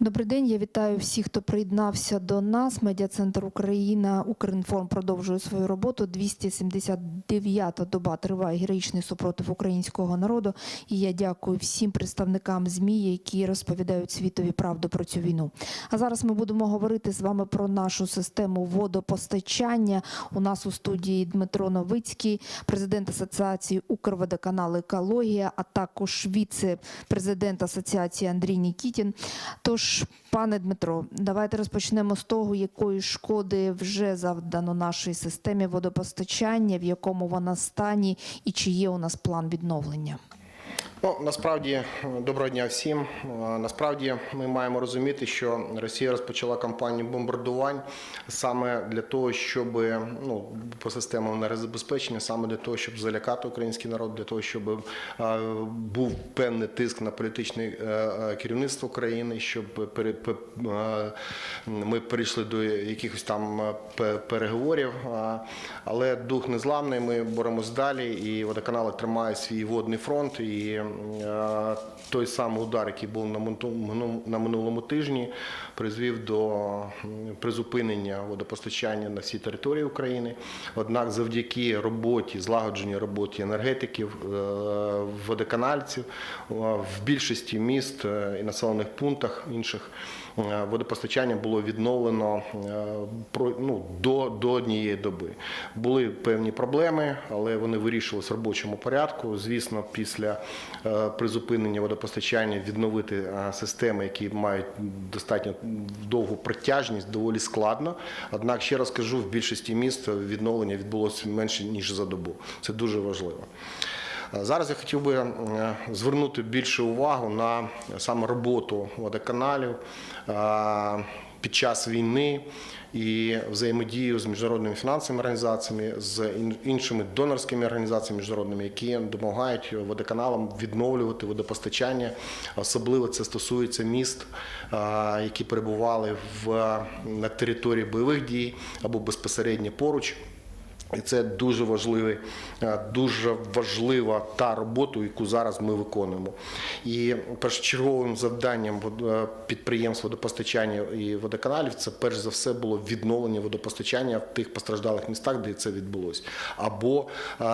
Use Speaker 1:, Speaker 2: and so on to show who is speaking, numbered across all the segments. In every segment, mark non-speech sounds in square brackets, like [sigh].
Speaker 1: Добрий день. Я вітаю всіх, хто приєднався до нас. Медіа-центр Україна Укрінформ продовжує свою роботу. 279-та доба триває героїчний супротив українського народу. І я дякую всім представникам ЗМІ, які розповідають світові правду про цю війну. А зараз ми будемо говорити з вами про нашу систему водопостачання. У нас у студії Дмитро Новицький, президент Асоціації Укрводоканал Екологія, а також віце-президент Асоціації Андрій Нікітін. Тож, пане Дмитро, давайте розпочнемо з того, якої шкоди вже завдано нашій системі водопостачання, в якому вона стані, і чи є у нас план відновлення.
Speaker 2: Ну насправді доброго дня всім. Насправді ми маємо розуміти, що Росія розпочала кампанію бомбардувань саме для того, щоб ну по системам енергозабезпечення, саме для того, щоб залякати український народ, для того, щоб був певний тиск на політичне е, е, керівництво країни, щоб ми перейшли до якихось там е, переговорів. Але дух незламний. Ми боремось далі, і водоканали тримають свій водний фронт. І той самий удар, який був на на минулому тижні, призвів до призупинення водопостачання на всій території України. Однак, завдяки роботі, злагодженій роботі енергетиків, е, водоканальців е, в більшості міст е, і населених пунктах інших. Е, Водопостачання було відновлено е, ну, до, до однієї доби. Були певні проблеми, але вони вирішувалися в робочому порядку. Звісно, після е, призупинення водопостачання відновити системи, які мають достатньо довгу протяжність, доволі складно. Однак, ще раз кажу, в більшості міст відновлення відбулося менше ніж за добу. Це дуже важливо. Е, Зараз я хотів би е, звернути більше увагу на саме роботу водоканалів е, під час війни і взаємодію з міжнародними фінансовими організаціями, з іншими донорськими організаціями міжнародними, які допомагають водоканалам відновлювати водопостачання. Особливо це стосується міст, які перебували в на території бойових дій або безпосередньо поруч. І це дуже важливий, е, дуже важлива та робота, яку зараз ми виконуємо. І першочерговим завданням е, підприємств водопостачання і водоканалів це перш за все було відновлення водопостачання в тих постраждалих містах, де це відбулося. Або е,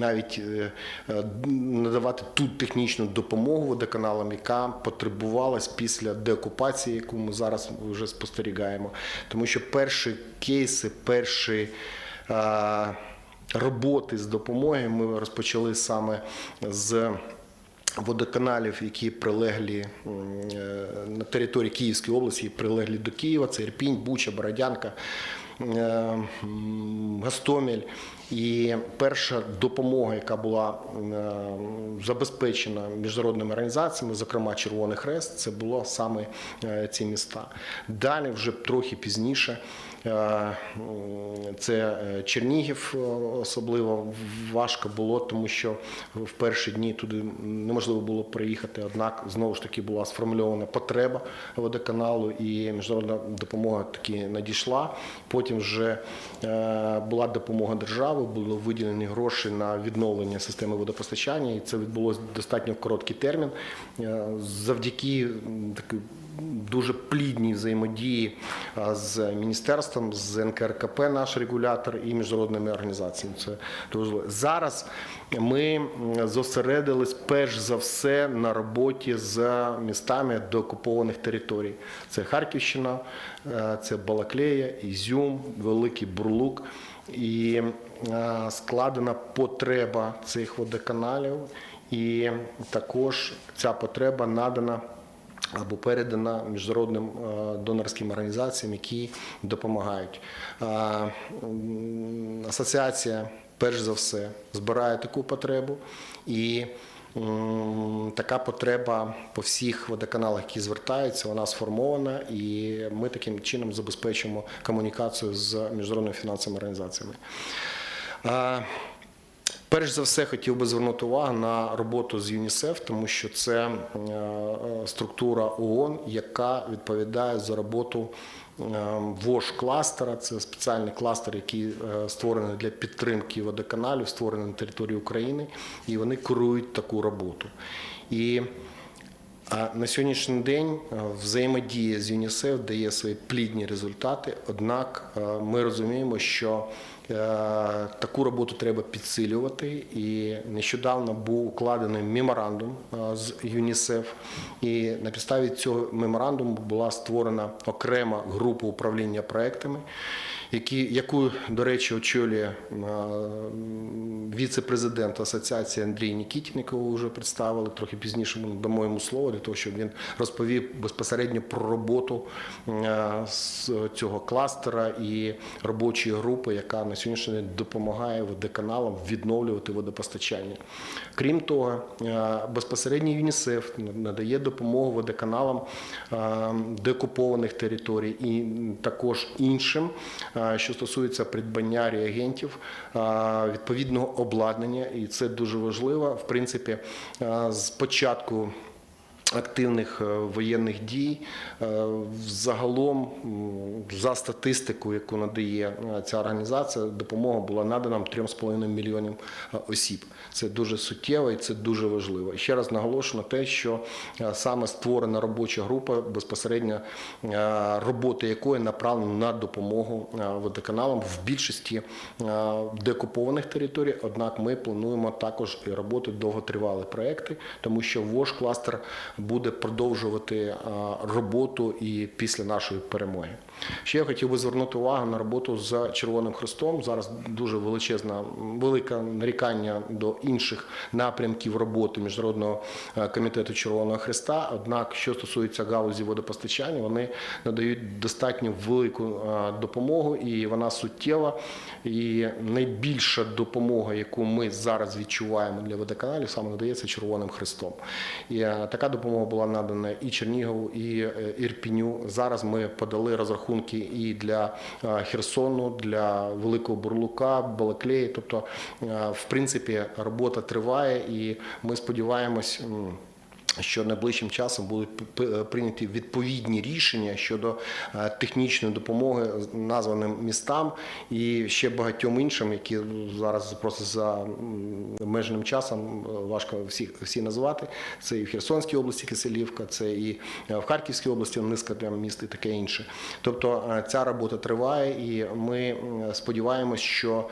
Speaker 2: навіть е, е, надавати ту технічну допомогу водоканалам, яка потребувалась після деокупації, яку ми зараз вже спостерігаємо. Тому що перші кейси, перші е, роботи з допомоги ми розпочали саме з. Водоканалів, які прилеглі на території Київської області, прилеглі до Києва, це Ірпінь, Буча, Бородянка, м, Гостомель. І перша допомога, яка була е, забезпечена міжнародними організаціями, зокрема Червоний Хрест, це було саме е, ці міста. Далі, вже трохи пізніше, це е, Чернігів, е, особливо важко було, тому що в перші дні туди неможливо було приїхати. Однак знову ж таки була сформульована потреба водоканалу, і міжнародна допомога таки надійшла. Потім вже е, була допомога держави, були виділені гроші на відновлення системи водопостачання, і це відбулося достатньо короткий термін. Е, Завдяки такій дуже плідній взаємодії з міністерством, з НКРКП, наш регулятор і міжнародними організаціями. Це дуже зараз. Ми зосередились перш за все на роботі з містами деокупованих територій. Це Харківщина, е, це Балаклея, Ізюм, Великий Бурлук. І е, складена потреба цих водоканалів, і також ця потреба надана або передана міжнародним е, донорським організаціям, які допомагають. Е, Асоціація, перш за все, збирає таку потребу і. Така потреба по всіх водоканалах, які звертаються, вона сформована, і ми таким чином забезпечимо комунікацію з міжнародними фінансовими організаціями. Перш за все, хотів би звернути увагу на роботу з ЮНІСЕФ, тому що це е, структура ООН, яка відповідає за роботу е, ВОЖ кластера. Це спеціальний кластер, який е, створений для підтримки водоканалів, створений на території України, і вони курують таку роботу. І на сьогоднішній день взаємодія з ЮНІСЕФ дає свої плідні результати. Однак ми розуміємо, що таку роботу треба підсилювати. І нещодавно був укладений меморандум е, з ЮНІСЕФ. І на підставі цього меморандуму була створена окрема група управління проектами які, яку, до речі, очолює віце-президент Асоціації Андрій Нікітін, якого вже представили. Трохи пізніше ми дамо йому слово для того, щоб він розповів безпосередньо про роботу з цього кластера і робочої групи, яка на сьогоднішній день допомагає водоканалам відновлювати водопостачання. Крім того, безпосередньо ЮНІСЕФ надає допомогу водоканалам деокупованих територій і також іншим, що стосується придбання реагентів, е, відповідного обладнання, і це дуже важливо. В принципі, е, з початку активних е, воєнних дій. Е, Загалом, за статистикою, яку надає е, ця організація, допомога була надана 3,5 мільйонів е, осіб. Це дуже суттєво і це дуже важливо. І ще раз наголошую на те, що саме створена робоча група, безпосередньо робота якої направлена на допомогу водоканалам в більшості деокупованих територій. Однак ми плануємо також і роботи довготривалі проекти, тому що ВОЖ кластер буде продовжувати е, роботу і після нашої перемоги. Ще я хотів би звернути увагу на роботу з Червоним Хрестом. Зараз дуже величезна, велике нарікання до інших напрямків роботи Міжнародного е, комітету Червоного Хреста. Однак, що стосується галузі водопостачання, вони надають достатньо велику е, допомогу, і вона суттєва. І найбільша допомога, яку ми зараз відчуваємо для водоканалів, саме надається Червоним Хрестом. І е, така допомога була надана і Чернігову, і Ірпіню. Зараз ми подали розрахунки і для е, Херсону, для Великого Бурлука, Балаклеї. Тобто, е, в принципі, робота триває, і ми сподіваємось. Що найближчим часом будуть прийняті відповідні рішення щодо е, технічної допомоги названим містам і ще багатьом іншим, які зараз просто за м, обмеженим часом е, важко всі, всі назвати. Це і в Херсонській області Киселівка, це і е, в Харківській області низка там міст і таке інше. Тобто ця робота триває, і ми сподіваємось, що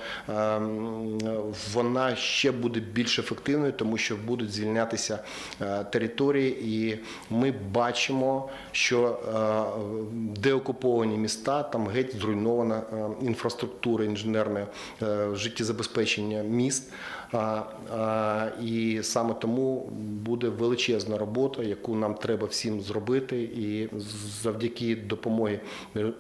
Speaker 2: вона ще буде більш ефективною, тому що будуть звільнятися е, території, і ми бачимо, що е, деокуповані міста там геть зруйнована е, інфраструктура інженерне життєзабезпечення міст. І саме тому буде величезна робота, яку нам треба всім зробити. І завдяки допомоги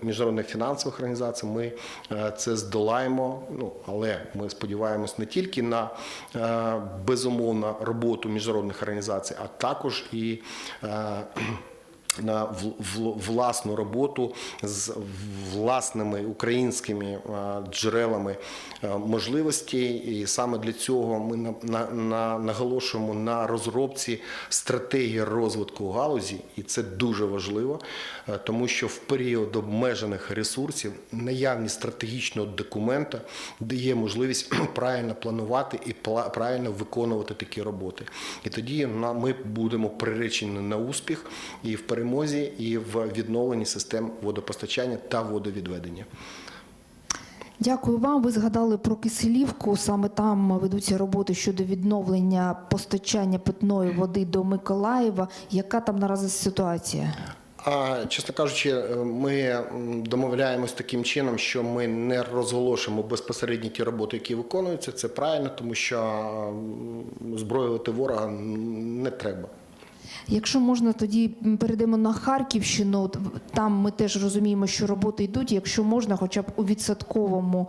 Speaker 2: міжнародних фінансових організацій ми е, це здолаємо. Ну але ми сподіваємось не тільки на е, безумовно роботу міжнародних організацій, а також і е, на власну роботу з власними українськими е, джерелами е, можливостей, і саме для цього ми на, на, на, наголошуємо на розробці стратегії розвитку галузі, і це дуже важливо, е, тому що в період обмежених ресурсів наявність стратегічного документа дає можливість [clears throat] правильно планувати і правильно виконувати такі роботи. І тоді ми будемо приречені на успіх і в перемозі, і в відновленні систем водопостачання та водовідведення.
Speaker 1: Дякую вам. Ви згадали про Киселівку. Саме там ведуться роботи щодо відновлення постачання питної води до Миколаєва. Яка там наразі ситуація?
Speaker 2: А чесно кажучи, е, ми домовляємось таким чином, що ми не розголошуємо безпосередньо ті роботи, які виконуються. Це правильно, тому що зброювати ворога не треба.
Speaker 1: Якщо можна, тоді перейдемо на Харківщину. Там ми теж розуміємо, що роботи йдуть. Якщо можна, хоча б у відсотковому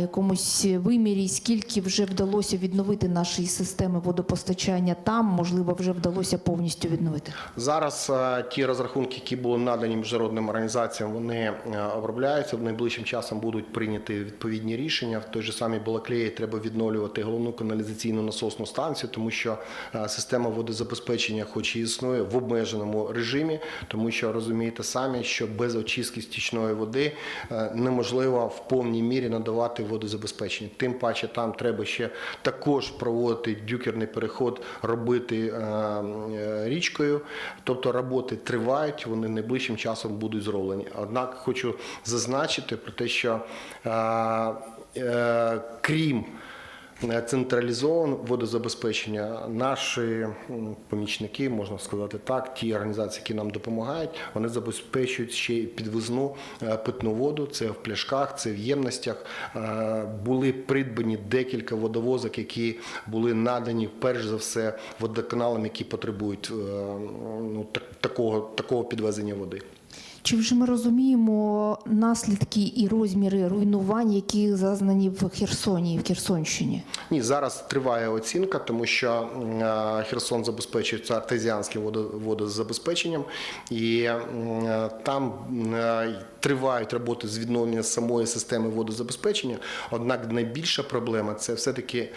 Speaker 1: якомусь вимірі, скільки вже вдалося відновити наші системи водопостачання там, можливо, вже вдалося повністю відновити.
Speaker 2: Зараз е, ті розрахунки, які були надані міжнародним організаціям, вони е, обробляються. Найближчим часом будуть прийняті відповідні рішення. В той же самій Балаклеї треба відновлювати головну каналізаційну насосну станцію, тому що е, система водозабезпечення, хоч чи існує в обмеженому режимі, тому що розумієте самі, що без очистки стічної води е, неможливо в повній мірі надавати водозабезпечення. Тим паче там треба ще також проводити дюкерний переход, робити е, е, річкою. Тобто роботи тривають, вони найближчим часом будуть зроблені. Однак хочу зазначити про те, що крім е, централізованого водозабезпечення, наші помічники, можна сказати так, ті організації, які нам допомагають, вони забезпечують ще підвізну е, питну воду. Це в пляшках, це в ємностях. Е, Були придбані декілька водовозок, які були надані перш за все водоканалам, які потребують ну, так- такого, такого підвезення води.
Speaker 1: Чи вже ми розуміємо наслідки і розміри руйнувань, які зазнані в Херсоні і в Херсонщині?
Speaker 2: Ні, зараз триває оцінка, тому що е, Херсон забезпечується артезіанським водо- водозабезпеченням, і е, там е, тривають роботи з відновлення самої системи водозабезпечення. Однак найбільша проблема це все-таки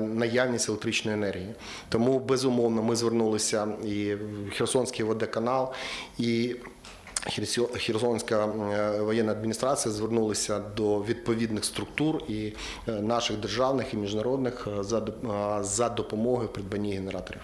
Speaker 2: наявність електричної енергії. Тому безумовно ми звернулися і в Херсонський водоканал, і Херсонська е, воєнна адміністрація звернулися до відповідних структур і е, наших державних і міжнародних е, за допомогою придбанні генераторів.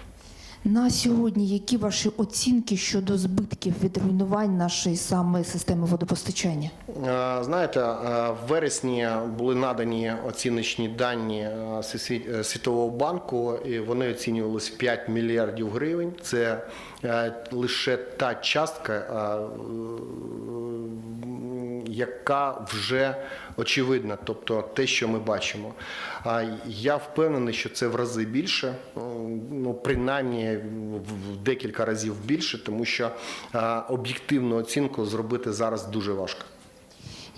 Speaker 1: На сьогодні які ваші оцінки щодо збитків від руйнувань нашої саме системи водопостачання?
Speaker 2: Е, Знаєте, е, в вересні були надані оціночні дані е, Світового банку, і вони оцінювалися 5 мільярдів гривень. Це лише та частка, яка вже очевидна, тобто те, що ми бачимо. А Я впевнений, що це в рази більше, ну принаймні в- декілька разів більше, тому що об'єктивну оцінку зробити зараз дуже важко.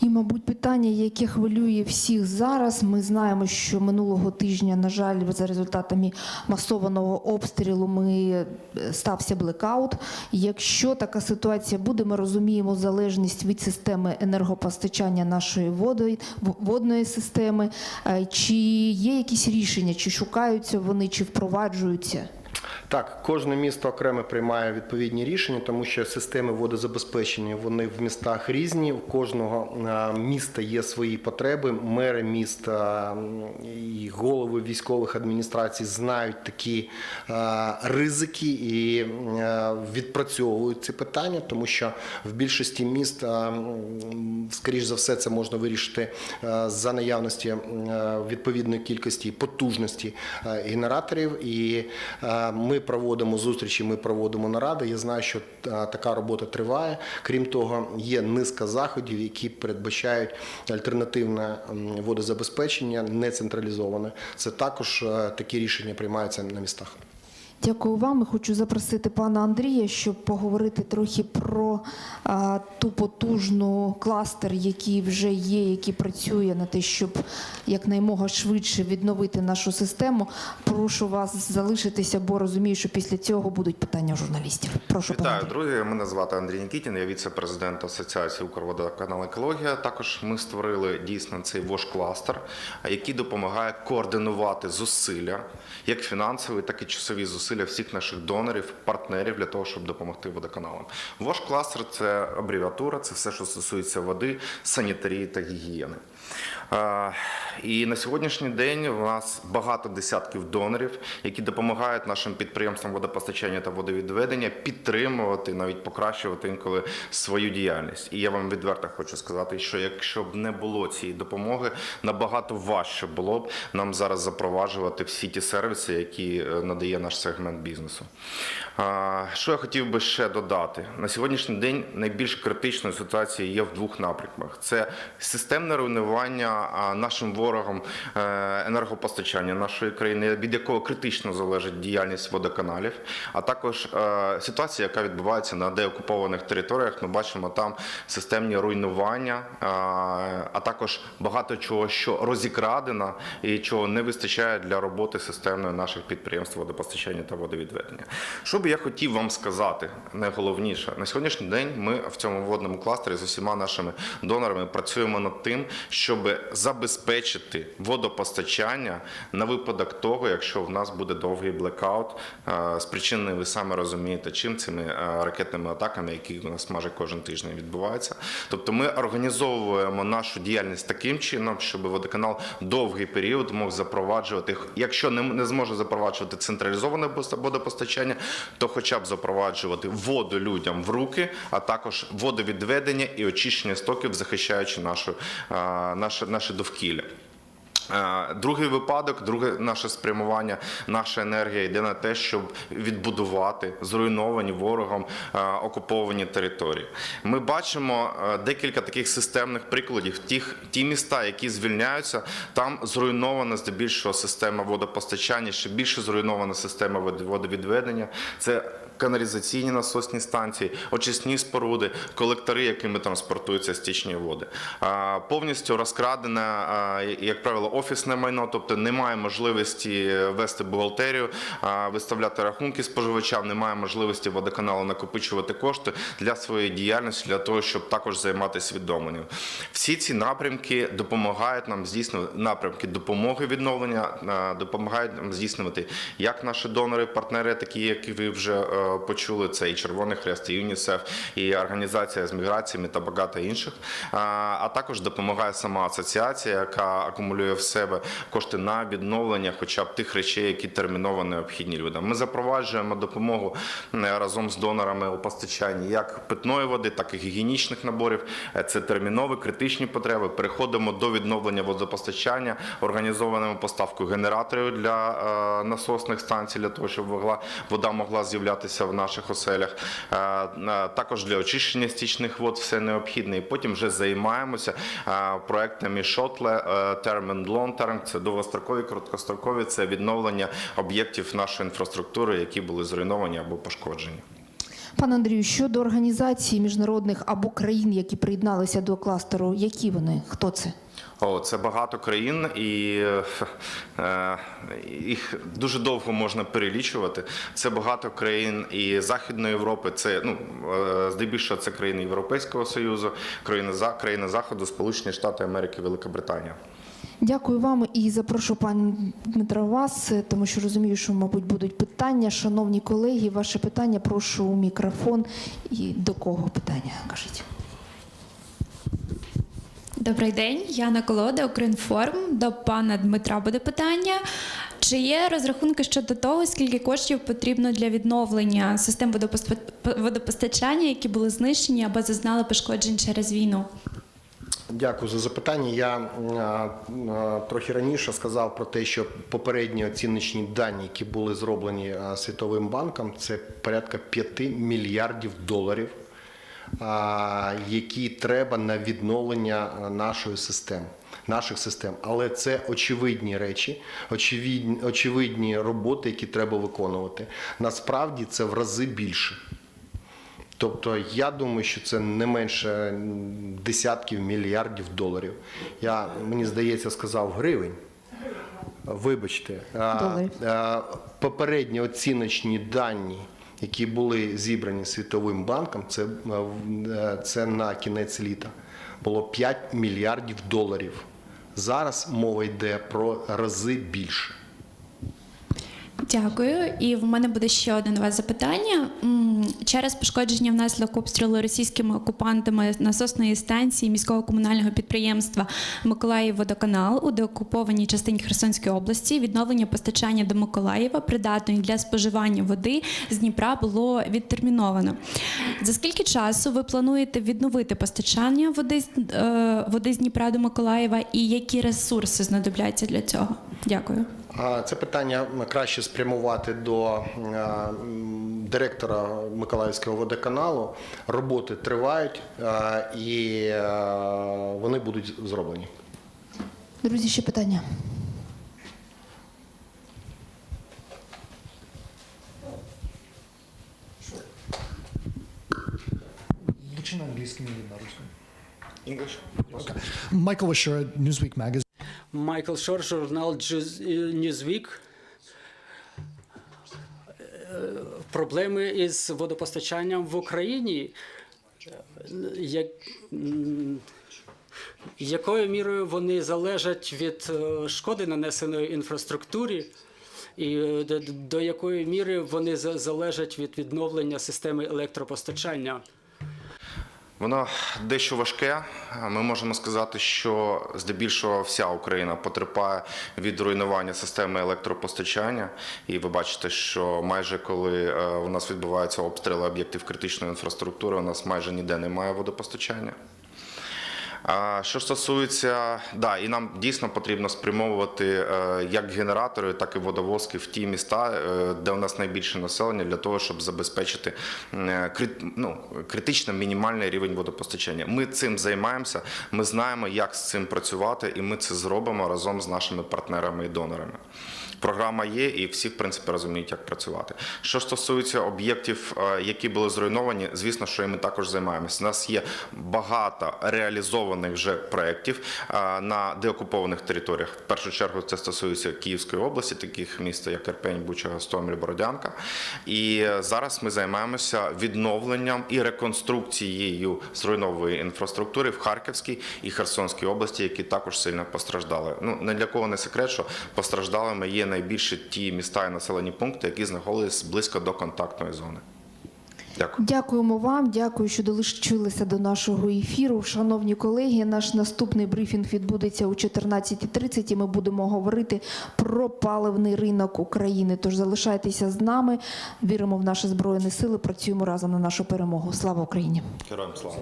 Speaker 1: І, мабуть, питання, яке хвилює всіх зараз. Ми знаємо, що минулого тижня, на жаль, за результатами масованого обстрілу, ми е, стався блекаут. Якщо така ситуація буде, ми розуміємо залежність від системи енергопостачання нашої води, водної системи. Е, Чи є якісь рішення, чи шукаються вони, чи впроваджуються?
Speaker 2: Так, кожне місто окремо приймає відповідні рішення, тому що системи водозабезпечення вони в містах різні. У кожного е, міста є свої потреби. Мери міста і голови військових адміністрацій знають такі е, ризики і е, відпрацьовують ці питання, тому що в більшості міст, скоріш за все, це можна вирішити за наявності відповідної кількості потужності генераторів. І ми проводимо зустрічі, ми проводимо наради. Я знаю, що е, така робота триває. Крім того, є низка заходів, які передбачають альтернативне водозабезпечення, не централізоване. Це також е, такі рішення приймаються на містах.
Speaker 1: Дякую вам. Хочу запросити пана Андрія, щоб поговорити трохи про а, ту потужну кластер, який вже є, який працює на те, щоб якнаймога швидше відновити нашу систему. Прошу вас залишитися, бо розумію, що після цього будуть питання журналістів. Прошу пане
Speaker 3: Вітаю,
Speaker 1: Андрій.
Speaker 3: друзі. Мене звати Андрій Нікітін, я віце-президент Асоціації Укрводоканал Екологія. Також ми створили дійсно цей ВОЖ-кластер, який допомагає координувати зусилля, як фінансові, так і часові зусилля всіх наших донорів, партнерів для того, щоб допомогти водоканалам. Вош кластер це абревіатура, це все, що стосується води, санітарії та гігієни. Е, І на сьогоднішній день у нас багато десятків донорів, які допомагають нашим підприємствам водопостачання та водовідведення підтримувати, навіть покращувати інколи свою діяльність. І я вам відверто хочу сказати, що якщо б не було цієї допомоги, набагато важче було б нам зараз запроваджувати всі ті сервіси, які е, надає наш сегмент бізнесу. Що я хотів би ще додати? На сьогоднішній день найбільш критичною ситуацією є в двох напрямках: це системне руйнування а, нашим ворогом е, енергопостачання нашої країни, від якого критично залежить діяльність водоканалів, а також е, ситуація, яка відбувається на деокупованих територіях. Ми бачимо там системні руйнування, а, також багато чого, що розікрадено і чого не вистачає для роботи системної наших підприємств водопостачання та водовідведення. Що би я хотів вам сказати, найголовніше, на сьогоднішній день ми в цьому водному кластері з усіма нашими донорами працюємо над тим, щоб забезпечити водопостачання на випадок того, якщо в нас буде довгий блекаут, е, спричинений, ви саме розумієте, чим цими е, ракетними атаками, які у нас майже кожен тиждень відбуваються. Тобто ми організовуємо нашу діяльність таким чином, щоб водоканал довгий період мог запроваджувати, якщо не, не зможе запроваджувати централізоване водопостачання, то хоча б запроваджувати воду людям в руки, а також водовідведення і очищення стоків, захищаючи нашу, е, наше, наше довкілля. Е, Другий випадок, друге наше спрямування, наша енергія йде на те, щоб відбудувати зруйновані ворогом е, окуповані території. Ми бачимо е, декілька таких системних прикладів. Тих ті міста, які звільняються, там зруйнована здебільшого система водопостачання, ще більше зруйнована система вод- водовідведення. Це каналізаційні насосні станції, очисні споруди, колектори, якими транспортуються стічні води. Повністю розкрадене, як правило, офісне майно, тобто немає можливості вести бухгалтерію, виставляти рахунки споживачам, немає можливості водоканалу накопичувати кошти для своєї діяльності, для того, щоб також займатися відновленням. Всі ці напрямки допомагають нам здійснювати напрямки допомоги відновлення, допомагають нам здійснювати як наші донори, партнери, такі, які ви вже е, почули, це і Червоний Хрест, і ЮНІСЕФ, і організація з міграціями та багато інших. А, також допомагає сама асоціація, яка акумулює в себе кошти на відновлення, хоча б тих речей, які терміново необхідні людям. Ми запроваджуємо допомогу разом з донорами у постачанні як питної води, так і гігієнічних наборів. Е, Це термінові критичні потреби. Переходимо до відновлення водопостачання, організованими поставкою генераторів для е, насосних станцій, для того, щоб вода могла з'являтися в наших оселях. Також для очищення стічних вод все необхідне. І потім вже займаємося проектами шотле, long term, це довгострокові, короткострокові, це відновлення об'єктів нашої інфраструктури, які були зруйновані або пошкоджені.
Speaker 1: Пане Андрію, щодо організацій міжнародних або країн, які приєдналися до кластеру, які вони? Хто це?
Speaker 3: О, це багато країн, і е, їх дуже довго можна перелічувати. Це багато країн і Західної Європи. Це ну е, здебільшого це країни Європейського Союзу, країни за країни Заходу, Сполучені Штати Америки, Велика Британія.
Speaker 1: Дякую вам і запрошу пане Дмитро вас, тому що розумію, що, мабуть, будуть питання. Шановні колеги, ваше питання прошу у мікрофон. І до кого питання? Кажіть.
Speaker 4: Добрий день, Яна Колода, Укрінформ. До пана Дмитра буде питання. Чи є розрахунки щодо того, скільки коштів потрібно для відновлення систем водопостачання, які були знищені або зазнали пошкоджень через війну?
Speaker 2: Дякую за запитання. Я трохи раніше сказав про те, що попередні оціночні дані, які були зроблені Світовим банком, це порядка 5 мільярдів доларів, які треба на відновлення нашої системи. Наших систем, але це очевидні речі, очевидні, очевидні роботи, які треба виконувати. Насправді це в рази більше. Тобто я думаю, що це не менше десятків мільярдів доларів. Я мені здається сказав гривень. Вибачте,
Speaker 1: Доларів.
Speaker 2: попередні оціночні дані, які були зібрані Світовим банком, це, е, це на кінець літа було 5 мільярдів доларів. Зараз мова йде про рази більше.
Speaker 4: Дякую. І в мене буде ще одне вас запитання. Через пошкодження внаслідок обстрілу російськими окупантами насосної станції міського комунального підприємства Миколаїв-Водоканал у деокупованій частині Херсонської області відновлення постачання до Миколаєва, придатної для споживання води з Дніпра, було відтерміновано. За скільки часу ви плануєте відновити постачання води, з- е, води з Дніпра до Миколаєва і які ресурси знадобляться для цього? Дякую.
Speaker 2: А Це питання краще спрямувати до е, директора Миколаївського водоканалу. Роботи тривають е, і е, вони будуть зроблені.
Speaker 1: Друзі, ще питання.
Speaker 5: Лучше на английском или на русском?
Speaker 3: English?
Speaker 5: Michael Washura, Newsweek magazine.
Speaker 6: Майкл Шор, журнал Newsweek. проблеми із водопостачанням в Україні. Як, якою мірою вони залежать від е, шкоди, нанесеної інфраструктурі, і е, до, якої міри вони за- залежать від відновлення системи електропостачання?
Speaker 3: Воно дещо важке. Ми можемо сказати, що здебільшого вся Україна потерпає від руйнування системи електропостачання. І ви бачите, що майже коли е, у нас відбуваються обстріли об'єктів критичної інфраструктури, у нас майже ніде немає водопостачання. Що стосується, да, і нам дійсно потрібно спрямовувати е, як генератори, так і водовозки в ті міста, е, де у нас найбільше населення, для того, щоб забезпечити е, ну, критично мінімальний рівень водопостачання. Ми цим займаємося, ми знаємо, як з цим працювати, і ми це зробимо разом з нашими партнерами і донорами. Програма є, і всі, в принципі, розуміють, як працювати. Що стосується об'єктів, які були зруйновані, звісно, що і ми також займаємося. У нас є багато реалізованих вже проєктів на деокупованих територіях. В першу чергу це стосується Київської області, таких міст, як Ірпень, Буча, Гостомель, Бородянка. І е, зараз ми займаємося відновленням і реконструкцією зруйнованої інфраструктури в Харківській і Херсонській області, які також сильно постраждали. Ну не для кого не секрет, що постраждалими є найбільше ті міста і населені пункти, які знаходились близько до контактної зони. Дякую.
Speaker 1: Дякуємо вам, дякую, що долучилися до нашого ефіру. Шановні колеги, наш наступний брифінг відбудеться у 14.30 і ми будемо говорити про паливний ринок України. Тож залишайтеся з нами, віримо в наші збройні сили, працюємо разом на нашу перемогу. Слава Україні!
Speaker 3: Героям слава.